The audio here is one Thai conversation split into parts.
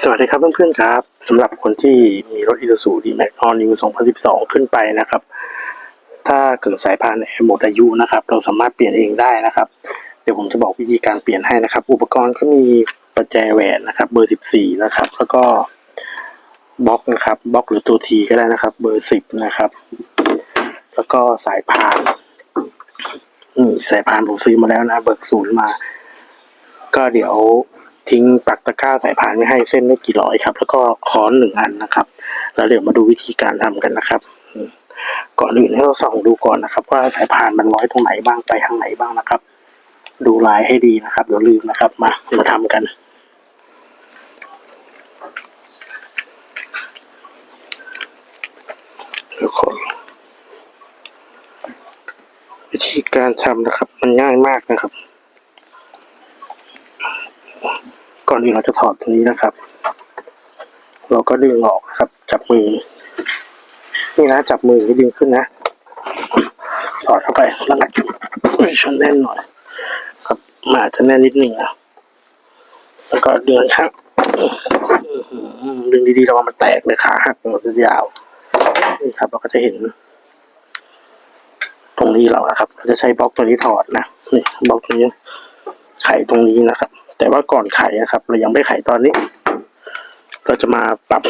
สวัสดีครับเพื่อนๆครับสำหรับคนที่มีรถ Isuzu D-Max All New 2012 ขึ้นไปนะครับ ถ้าเกิดสายพานแอร์หมดอายุนะครับ เราสามารถเปลี่ยนเองได้นะครับ เดี๋ยวผมจะบอกวิธีการเปลี่ยนให้นะครับ อุปกรณ์ก็มีประแจแหวนนะครับ เบอร์ 14 นะครับ แล้วก็บล็อกนะครับบล็อกหรือตัวทีก็ได้นะครับ เบอร์ 10 นะครับ แล้วก็สายพานนี่สายพานผมซื้อมาแล้วนะ เบิกศูนย์มา ก็เดี๋ยว ทิ้งปักตะกร้าสายพานไว้ให้เส้นไม่กี่ร้อยครับ แล้วก็ค้อนหนึ่งอันนะครับ แล้วเดี๋ยวมาดูวิธีการทำกันนะครับ ก่อนอื่นให้เราส่องดูก่อนนะครับ ว่าสายพานมันร้อยตรงไหนบ้างไปทางไหนบ้างนะครับ ดูลายให้ดีนะครับเดี๋ยวลืมนะครับ มามาทำกันทุกคนวิธีการทำนะครับ มันง่ายมากนะครับ ก่อนอื่นเราจะถอดตรงนี้นะครับ เราก็ดึงออกครับ จับมือ นี่นะ จับมือให้ดึงขึ้นนะ สอดเข้าไปแล้วงัดอุ้ยชนแน่นหน่อย ครับมาจะแน่นนิดหนึ่งนะแล้วก็ดึงข้างดึงดีๆระวังมันแตกเลยขาหักมันจะยาวนี่ครับ เราก็จะเห็น ตรงนี้เรานะครับ เราจะใช้บล็อกตัวนี้ถอดนะนี่บล็อกตัวนี้ไขตรงนี้นะครับ แต่ว่าก่อนไขนะครับ เรายังไม่ไขตอนนี้ เราจะมาปรับ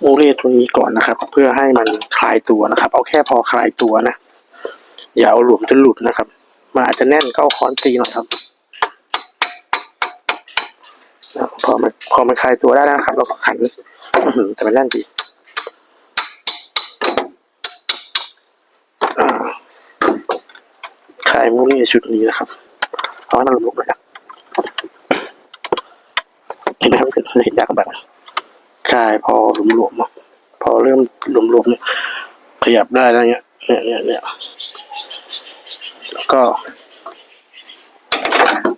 โมเลตัวนี้ก่อนนะครับ เพื่อให้มันคลายตัวนะครับ เอาแค่พอคลายตัวนะอย่าเอาหลวมจนหลุดนะครับมันอาจจะแน่นก็เอาค้อนตีหน่อยครับพอมันพอมันคลายตัวได้แล้วนะครับ เราก็ขันแต่มันแน่นดีคลายโมเลชุดนี้นะครับเอาให้มันหลวมๆหน่อย นะเห็นไหมครับเห็นยากกันแบบคลายพอหลวมๆอะพอเริ่มหลวมๆเนี่ยขยับได้แล้วเนี่ยเนี่ยเนี่ยเนี่ยแล้วก็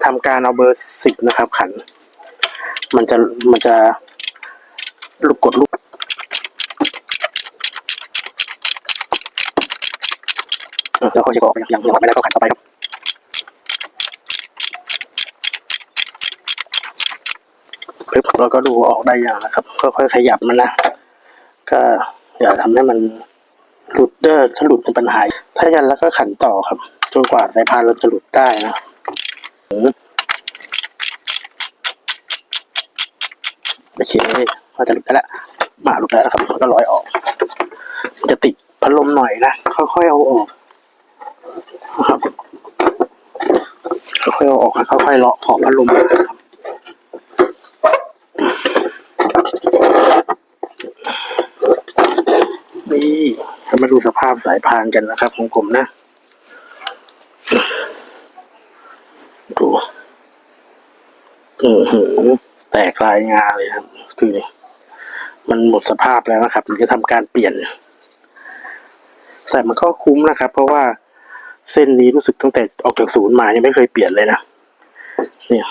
ทำการเอาเบอร์สิบนะครับ ขัน มันจะมันจะลูกกดลูกเออแล้วก็จะออกยังยังยังออกไม่ได้ก็ขันต่อไปครับ ปึ๊บเราก็ดูออกได้อย่างนะครับค่อยๆขยับมันนะ ก็อย่าทำให้มันหลุดเด้อถ้าหลุดเป็นปัญหา ถ้ายันแล้วก็ขันต่อครับจนกว่าสายพานเราจะหลุดได้นะโอเคพอจะหลุดได้แล้วมาหลุดได้แล้วครับก็ร้อยออก จะติดพัดลมหน่อยนะค่อยๆเอาออกนะครับค่อยๆเอาออกค่อยๆเลาะขอบพัดลมนะครับ นี่เรามา ดูสภาพสายพานกันนะครับ ของผมนะดูอือหือแตกลายงาเลยครับ คือมันหมดสภาพแล้วนะครับถึงจะทำการเปลี่ยน แต่มันก็คุ้มนะครับ เพราะว่าเส้นนี้รู้สึกตั้งแต่ออกจากศูนย์มายังไม่เคยเปลี่ยนเลยนะเนี่ย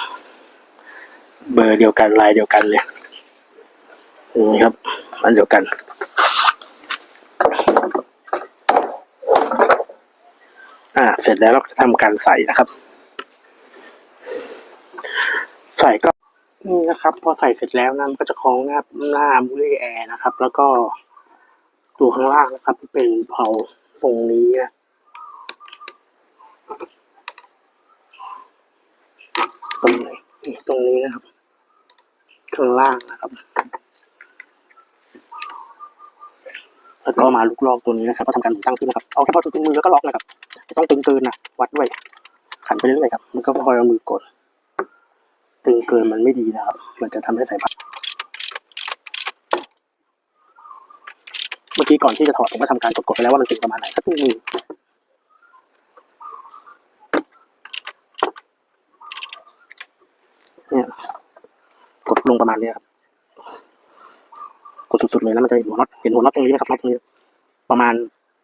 เบอร์เดียวกันลายเดียวกันเลยนไหมครับ อันเดียวกัน อ่า เสร็จแล้วเราจะทำการใส่นะครับ ใส่ก็นี่นะครับ พอใส่เสร็จแล้วนะมันก็จะคล้องหน้าหน้ามูลีแอร์นะครับ แล้วก็ตัวข้างล่างนะครับ ที่เป็นเพลาตรงนี้นะตรงไหนตรงนี้นะครับข้างล่างนะครับ แล้วก็มาลูกลอกตัวนี้นะครับ ก็ทำการตั้งขึ้นนะครับ เอาแค่พอตึงมือแล้วก็ล็อกนะครับ ไม่ต้องตึงเกินนะวัดด้วยขันไปเรื่อยๆครับมันก็คอเอามือกด ตึงเกินมันไม่ดีนะครับ มันจะทำให้สายพันเมื่อกี้ก่อนที่จะถอดผมก็ทำการกดๆไปแล้วว่ามันตึงประมาณไหนก็ตึงมือเนี่ยกดลงประมาณนี้ครับกดสุดๆเลยนะมันจะเห็นหัวน็อตเห็นหัวน็อตตรงนี้นะครับน็อตตรงนี้ ประมาณ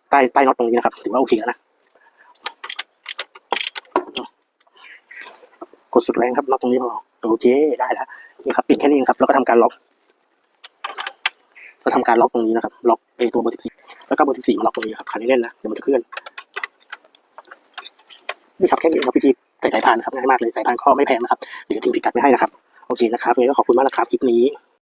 ใต้ใต้น็อตตรงนี้นะครับถือว่าโอเคแล้วนะ กดสุดแรงครับล็อกตรงนี้พอโอเคได้แล้วนี่ครับปิดแค่นี้เองครับแล้วก็ทำการล็อกเราทำการล็อกตรงนี้นะครับ ล็อกไอตัวเบอร์สิบสี่แล้วก็เบอร์สิบสี่มาล็อกตรงนี้ครับขันให้แน่นนะเดี๋ยวมันจะเคลื่อนนี่ครับแค่นี้ครับวิธีใส่สายพานครับง่ายมากเลยสายพานก็ไม่แพงนะครับเดี๋ยวทิ้งพิกัดไว้ให้นะครับโอเคนะครับงั้นก็ขอบคุณมากนะครับคลิปนี้